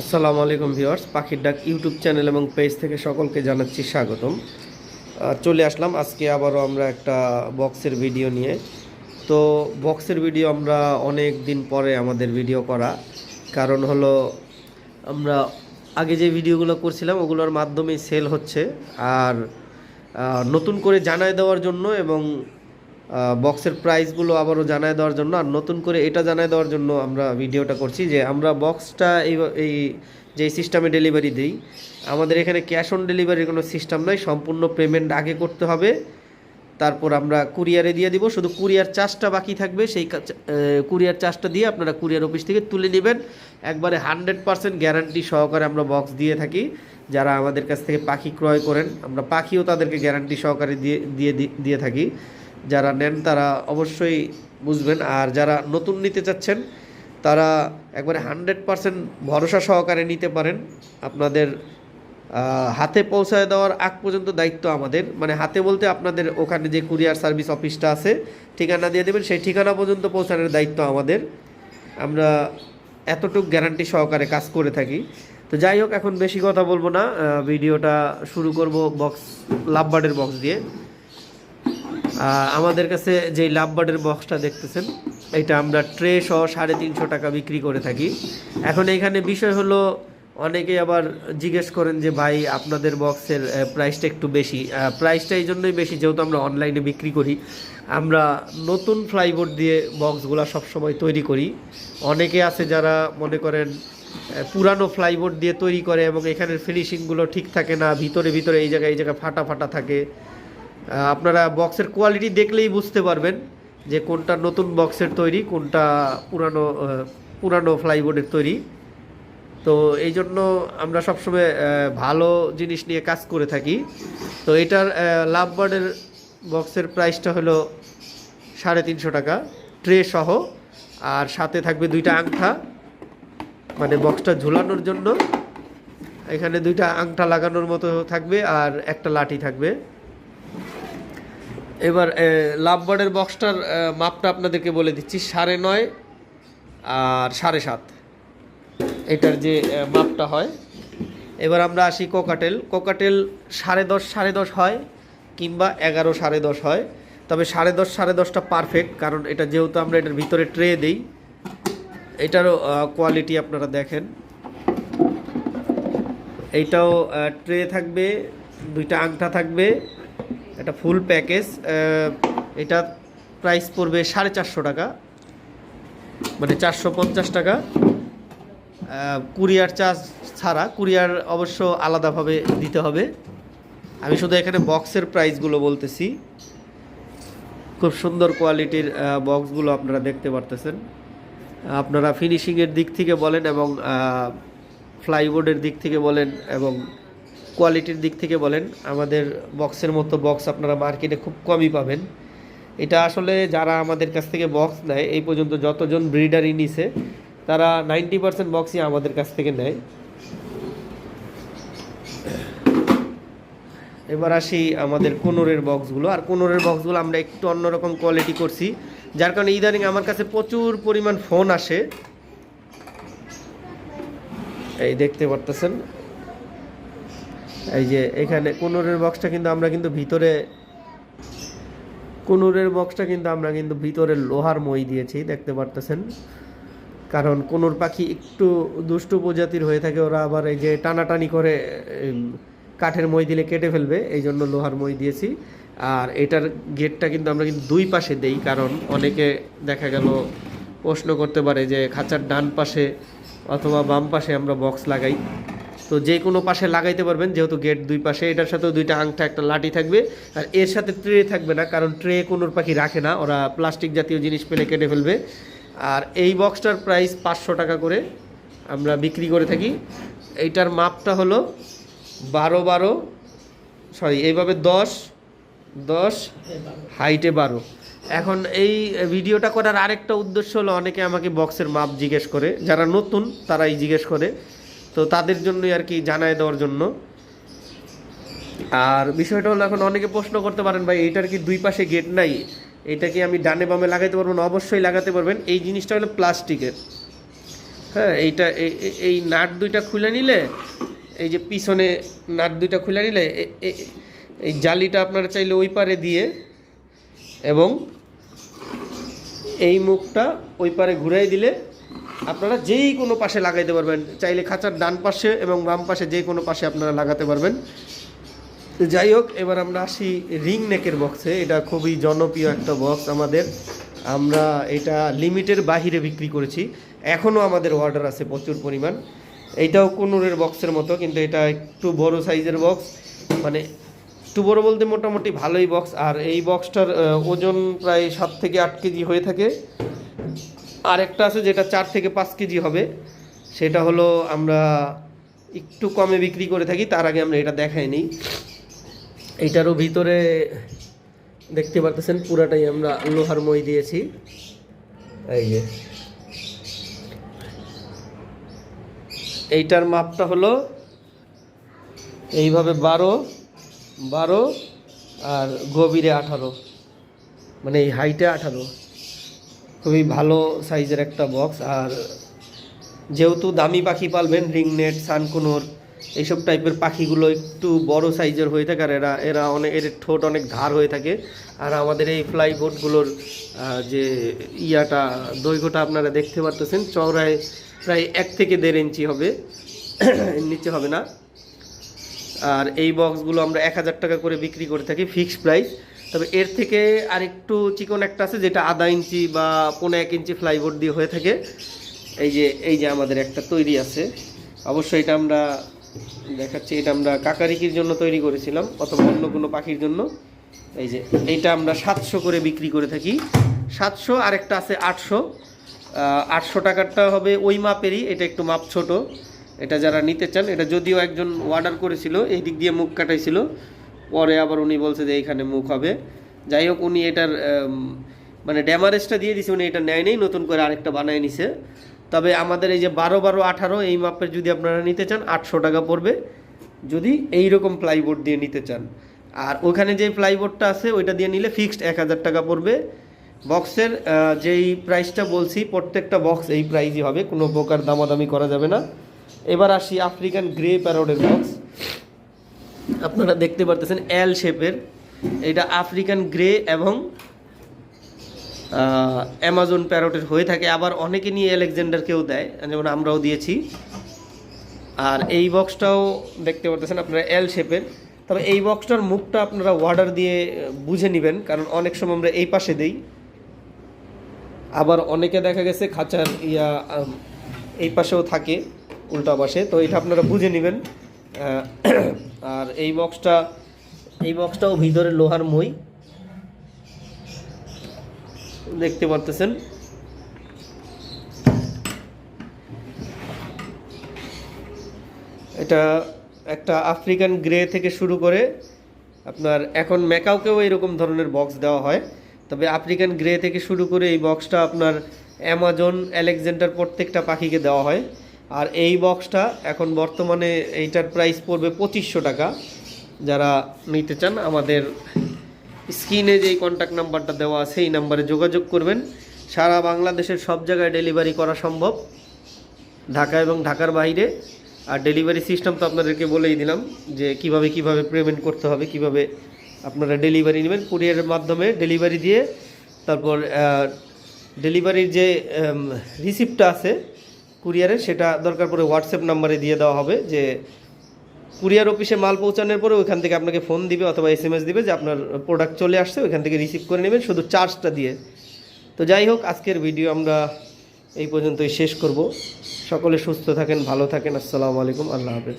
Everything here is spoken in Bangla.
আসসালামু আলাইকুম ভিউয়ার্স, পাখির ডাক ইউটিউব চ্যানেল এবং পেজ থেকে সকলকে জানাচ্ছি স্বাগতম। চলে আসলাম, আজকে আবারও আমরা একটা বক্সের ভিডিও নিয়ে। তো বক্সের ভিডিও আমরা অনেক দিন পরে আমাদের ভিডিও করা। কারণ হলো, আমরা আগে যে ভিডিওগুলো করছিলাম, ওগুলোর মাধ্যমেই সেল হচ্ছে। আর নতুন করে জানায় দেওয়ার জন্য এবং বক্সের প্রাইসগুলো আবারও জানায় দেওয়ার জন্য, আর নতুন করে এটা জানায় দেওয়ার জন্য আমরা ভিডিওটা করছি যে আমরা বক্সটা এই এই যে সিস্টেমে ডেলিভারি দিই, আমাদের এখানে ক্যাশ অন ডেলিভারির কোনো সিস্টেম নয় সম্পূর্ণ পেমেন্ট আগে করতে হবে, তারপর আমরা কুরিয়ারে দিয়ে দিব, শুধু কুরিয়ার চার্জটা বাকি থাকবে, সেই কুরিয়ার চার্জটা দিয়ে আপনারা কুরিয়ার অফিস থেকে তুলে নেবেন, একবারে হান্ড্রেড পার্সেন্ট গ্যারান্টি সহকারে আমরা বক্স দিয়ে থাকি, যারা আমাদের কাছ থেকে পাখি ক্রয় করেন, আমরা পাখিও তাদেরকে গ্যারান্টি সহকারে দিয়ে দিয়ে দিয়ে থাকি। যারা নেন তারা অবশ্যই বুঝবেন। আর যারা নতুন নিতে চাচ্ছেন, তারা একবারে হান্ড্রেড পার্সেন্ট ভরসা সহকারে নিতে পারেন। আপনাদের হাতে পৌঁছায় দেওয়ার আগ পর্যন্ত দায়িত্ব আমাদের। মানে হাতে বলতে আপনাদের ওখানে যে কুরিয়ার সার্ভিস অফিসটা আছে, ঠিকানা দিয়ে দেবেন, সেই ঠিকানা পর্যন্ত পৌঁছানোর দায়িত্ব আমাদের। আমরা এতটুক গ্যারান্টি সহকারে কাজ করে থাকি। তো যাই হোক, এখন বেশি কথা বলব না। ভিডিওটা শুরু করব বক্স লাভবার্ডের বক্স দিয়ে। আমাদের কাছে যে লাভবার্ডের বক্সটা দেখতেছেন, এটা আমরা ট্রে সহ সাড়ে তিনশো টাকা বিক্রি করে থাকি। এখন এখানে বিষয় হলো অনেকে আবার জিজ্ঞেস করেন যে, ভাই, আপনাদের বক্সের প্রাইসটা একটু বেশি। প্রাইসটা এই জন্যই বেশি, যেহেতু আমরা অনলাইনে বিক্রি করি। আমরা নতুন ফ্লাইবোর্ড দিয়ে বক্সগুলো সবসময় তৈরি করি। অনেকে আছে যারা মনে করেন পুরানো ফ্লাইবোর্ড দিয়ে তৈরি করে এবং এখানের ফিনিশিংগুলো ঠিক থাকে না, ভিতরে ভিতরে এই জায়গায় এই জায়গায় ফাটা ফাটা থাকে। আপনারা বক্সের কোয়ালিটি দেখলেই বুঝতে পারবেন যে কোনটা নতুন বক্সের তৈরি, কোনটা পুরানো পুরানো ফ্লাইবোর্ডের তৈরি। তো এই জন্য আমরা সবসময় ভালো জিনিস নিয়ে কাজ করে থাকি। তো এটার লাভ বার্ডের বক্সের প্রাইসটা হলো সাড়ে তিনশো টাকা। ট্রে সহ, আর সাথে থাকবে দুইটা আংঠা। মানে বক্সটা ঝুলানোর জন্য। এখানে দুইটা আংটা লাগানোর মতো থাকবে, আর একটা লাঠি থাকবে। এবার লাভবার্ডের বক্সটার মাপটা আপনাদেরকে বলে দিচ্ছি, সাড়ে নয় আর সাড়ে সাত। এটার যে মাপটা হয়। এবার আমরা আসি কোকাটেল। কোকাটেল সাড়ে দশ সাড়ে দশ হয় কিংবা এগারো, সাড়ে দশ হয়। তবে সাড়ে দশ, সাড়ে দশটা পারফেক্ট কারণ এটা যেহেতু আমরা এটার ভিতরে ট্রে দিই, এটারও কোয়ালিটি আপনারা দেখেন। এইটাও ট্রে থাকবে, দুইটা আংটা থাকবে। একটা ফুল প্যাকেজ এটা প্রাইস পড়বে সাড়ে চারশো টাকা। মানে চারশো পঞ্চাশ টাকা। কুরিয়ার চার্জ ছাড়া কুরিয়ার অবশ্য আলাদাভাবে দিতে হবে। আমি শুধু এখানে বক্সের প্রাইসগুলো বলতেছি। খুব সুন্দর কোয়ালিটির বক্সগুলো আপনারা দেখতে পারতেছেন। আপনারা ফিনিশিংয়ের দিক থেকে বলেন এবং ফ্লাইবোর্ডের দিক থেকে বলেন এবং কোয়ালিটির দিক থেকে বলেন, আমাদের বক্সের মতো বক্স আপনারা মার্কেটে খুব কমই পাবেন। এটা আসলে যারা আমাদের কাছ থেকে বক্স নেয়, এই পর্যন্ত যতজন ব্রিডারই নিছে, তারা নাইনটি পার্সেন্ট বক্সই আমাদের কাছ থেকে নেয়। এবার আসি আমাদের কোনোরের বক্সগুলো আর কোনোরের বক্সগুলো আমরা একটু অন্যরকম কোয়ালিটি করছি। যার কারণে ইদানিং আমার কাছে প্রচুর পরিমাণ ফোন আসে। এই দেখতে পারতেছেন? এই যে এখানে কোনোরের বক্সটা কিন্তু আমরা কিন্তু ভিতরে, কোনুরের বক্সটা কিন্তু আমরা কিন্তু ভিতরে লোহার মই দিয়েছি, দেখতে পারতেছেন। কারণ কোনুর পাখি একটু দুষ্টু প্রজাতির হয়ে থাকে, ওরা আবার এই যে টানাটানি করে কাঠের মই দিলে কেটে ফেলবে, এই জন্য লোহার মই দিয়েছি। আর এটার গেটটা কিন্তু আমরা কিন্তু দুই পাশে দেই, কারণ অনেকে দেখা গেল প্রশ্ন করতে পারে যে খাঁচার ডান পাশে অথবা বাম পাশে আমরা বক্স লাগাই। তো যে কোনো পাশে লাগাইতে পারবেন, যেহেতু গেট দুই পাশে, এটার সাথেও দুইটা আংটা একটা লাঠি থাকবে। আর এর সাথে ট্রে থাকবে না, কারণ ট্রে কোনো পাখি রাখে না, ওরা প্লাস্টিক জাতীয় জিনিস পেলে কেটে ফেলবে। আর এই বক্সটার প্রাইস পাঁচশো টাকা করে আমরা বিক্রি করে থাকি। এইটার মাপটা হলো বারো বারো সরি এইভাবে দশ দশ, হাইটে বারো। এখন এই ভিডিওটা করার আরেকটা উদ্দেশ্য হলো, অনেকে আমাকে বক্সের মাপ জিজ্ঞেস করে। যারা নতুন, তারাই জিজ্ঞেস করে। তো তাদের জন্যই আর কি জানায় দেওয়ার জন্য। আর বিষয়টা হলো এখন অনেকে প্রশ্ন করতে পারেন, ভাই, এইটার কি দুই পাশে গেট নাই? এটা কি আমি ডানে বামে লাগাইতে পারব না? অবশ্যই লাগাতে পারবেন। এই জিনিসটা হলো প্লাস্টিকের। হ্যাঁ এইটা এই নাট দুইটা খুলে নিলে, এই যে পিছনে নাট দুইটা খুলে নিলে এই জালিটা আপনারা চাইলে ওই পারে দিয়ে এবং এই মুখটা ওই পারে ঘুরাই দিলে আপনারা যেই কোনো পাশে লাগাইতে পারবেন। চাইলে খাঁচার ডান পাশে এবং বাম পাশে যে কোনো পাশে আপনারা লাগাতে পারবেন। যাই হোক, এবার আমরা আসি রিং নেকের বক্সে এটা খুবই জনপ্রিয় একটা বক্স আমাদের। আমরা এটা লিমিটের বাহিরে বিক্রি করেছি। এখনও আমাদের অর্ডার আছে প্রচুর পরিমাণ। এইটাও কুনুরের বক্সের মতো, কিন্তু এটা একটু বড় সাইজের বক্স মানে একটু বড় বলতে মোটামুটি ভালোই বক্স আর এই বক্সটার ওজন প্রায় সাত থেকে আট কেজি হয়ে থাকে। আর একটা আছে যেটা চার থেকে পাঁচ কেজি হবে। সেটা হলো আমরা একটু কমে বিক্রি করে থাকি, তার আগে আমরা এটা দেখাই নিই। এইটারও ভিতরে দেখতে পারতেছেন, পুরাটাই আমরা লোহার মই দিয়েছি। এই যে। এইটার মাপটা হলো এইভাবে বারো বারো আর গভীরে আঠারো। মানে এই হাইটে আঠারো। খুবই ভালো সাইজের একটা বক্স আর যেহেতু দামি পাখি পালবেন রিংনেট সানকুনোর, এইসব টাইপের পাখিগুলো একটু বড় সাইজের হয়ে থাকে, আর এরা এরা অনেক এর ঠোঁট অনেক ধার হয়ে থাকে। আর আমাদের এই ফ্লাই বোটগুলোর যে ইয়াটা, দৈর্ঘ্যটা আপনারা দেখতে পারতেছেন, চওড়ায় প্রায় এক থেকে দেড় ইঞ্চি হবে নিচে হবে না। আর এই বক্সগুলো আমরা এক হাজার টাকা করে বিক্রি করে থাকি ফিক্সড প্রাইস তবে এর থেকে আরেকটু চিকন একটা আছে, যেটা আধা ইঞ্চি বা পৌনে এক ইঞ্চি ফ্লাইবোর্ড দিয়ে হয়ে থাকে। এই যে এই যে আমাদের একটা তৈরি আছে। অবশ্যই এটা আমরা দেখাচ্ছি, এটা আমরা কাকারিকির জন্য তৈরি করেছিলাম, অথবা অন্য কোনো পাখির জন্য। এই যে, এইটা আমরা সাতশো করে বিক্রি করে থাকি। সাতশো, আরেকটা আছে আটশো। আটশো টাকারটা হবে ওই মাপেরই, এটা একটু মাপ ছোট। এটা যারা নিতে চান, এটা যদিও একজন অর্ডার করেছিল, এই দিক দিয়ে মুখ কাটাইছিল। পরে আবার উনি বলছে যে এইখানে মুখ হবে। যাই হোক, উনি এটার মানে ড্যামারেজটা দিয়ে দিছে, উনি এটা নেয় নেই নতুন করে আরেকটা বানায় নিছে। তবে আমাদের এই যে বারো বারো আঠারো, এই মাপের যদি আপনারা নিতে চান, আটশো টাকা পড়বে। যদি এই রকম প্লাইবোর্ড দিয়ে নিতে চান। আর ওখানে যে প্লাইবোর্ডটা আছে, ওইটা দিয়ে নিলে ফিক্সড এক হাজার টাকা পড়বে। বক্সের যেই প্রাইসটা বলছি, প্রত্যেকটা বক্স এই প্রাইজই হবে, কোনো প্রকার দামাদামি করা যাবে না। এবার আসি আফ্রিকান গ্রে প্যারোডের বক্স আপনারা দেখতে পারতেছেন এল শেপের এটা আফ্রিকান গ্রে এবং অ্যামাজন প্যারোটের হয়ে থাকে। আবার অনেকে নিয়ে আলেকজান্ডারকেও দেয়, যেমন আমরাও দিয়েছি। আর এই বক্সটাও দেখতে পারতেছেন আপনারা এল শেপের তবে এই বক্সটার মুখটা আপনারা ওয়ার্ডার দিয়ে বুঝে নেবেন, কারণ অনেক সময় আমরা এই পাশে দেই। আবার অনেকে দেখা গেছে খাঁচার ইয়া এই পাশেও থাকে, উল্টা পাশে। তো এটা আপনারা বুঝে নেবেন। আর এই বক্সটা, এই বক্সটাও ভিতরে লোহার মই। দেখতে পারতেছেন? এটা একটা আফ্রিকান গ্রে থেকে শুরু করে আপনার এখন ম্যাকাওকেও এরকম ধরনের বক্স দেওয়া হয়। তবে আফ্রিকান গ্রে থেকে শুরু করে এই বক্সটা আপনার অ্যামাজন অ্যালেকজান্ডার প্রত্যেকটা পাখিকে দেওয়া হয়। আর এই বক্সটা এখন বর্তমানে এইটার প্রাইস পড়বে পঁচিশশো টাকা। যারা নিতে চান, আমাদের স্ক্রিনে যেই কন্ট্যাক্ট নাম্বারটা দেওয়া আছে, এই নাম্বারে যোগাযোগ করবেন। সারা বাংলাদেশের সব জায়গায় ডেলিভারি করা সম্ভব। ঢাকা এবং ঢাকার বাইরে। আর ডেলিভারি সিস্টেম তো আপনাদেরকে বলেই দিলাম যে কীভাবে কীভাবে পেমেন্ট করতে হবে, কীভাবে আপনারা ডেলিভারি নেবেন। কুরিয়ারের মাধ্যমে ডেলিভারি দিয়ে, তারপর ডেলিভারির যে রিসিপ্টটা আছে কুরিয়ারে, সেটা দরকার পড়ে হোয়াটসঅ্যাপ নাম্বারে দিয়ে দেওয়া হবে যে কুরিয়ার অফিসে মাল পৌঁছানোর পরে ওইখান থেকে আপনাকে ফোন দিবে অথবা এস দিবে যে আপনার প্রোডাক্ট চলে আসছে, ওইখান থেকে রিসিভ করে নেবেন শুধু চার্জটা দিয়ে। তো যাই হোক, আজকের ভিডিও আমরা এই পর্যন্তই শেষ করব। সকলে সুস্থ থাকেন, ভালো থাকেন, আসসালামু আলাইকুম, আল্লাহ হাফেজ।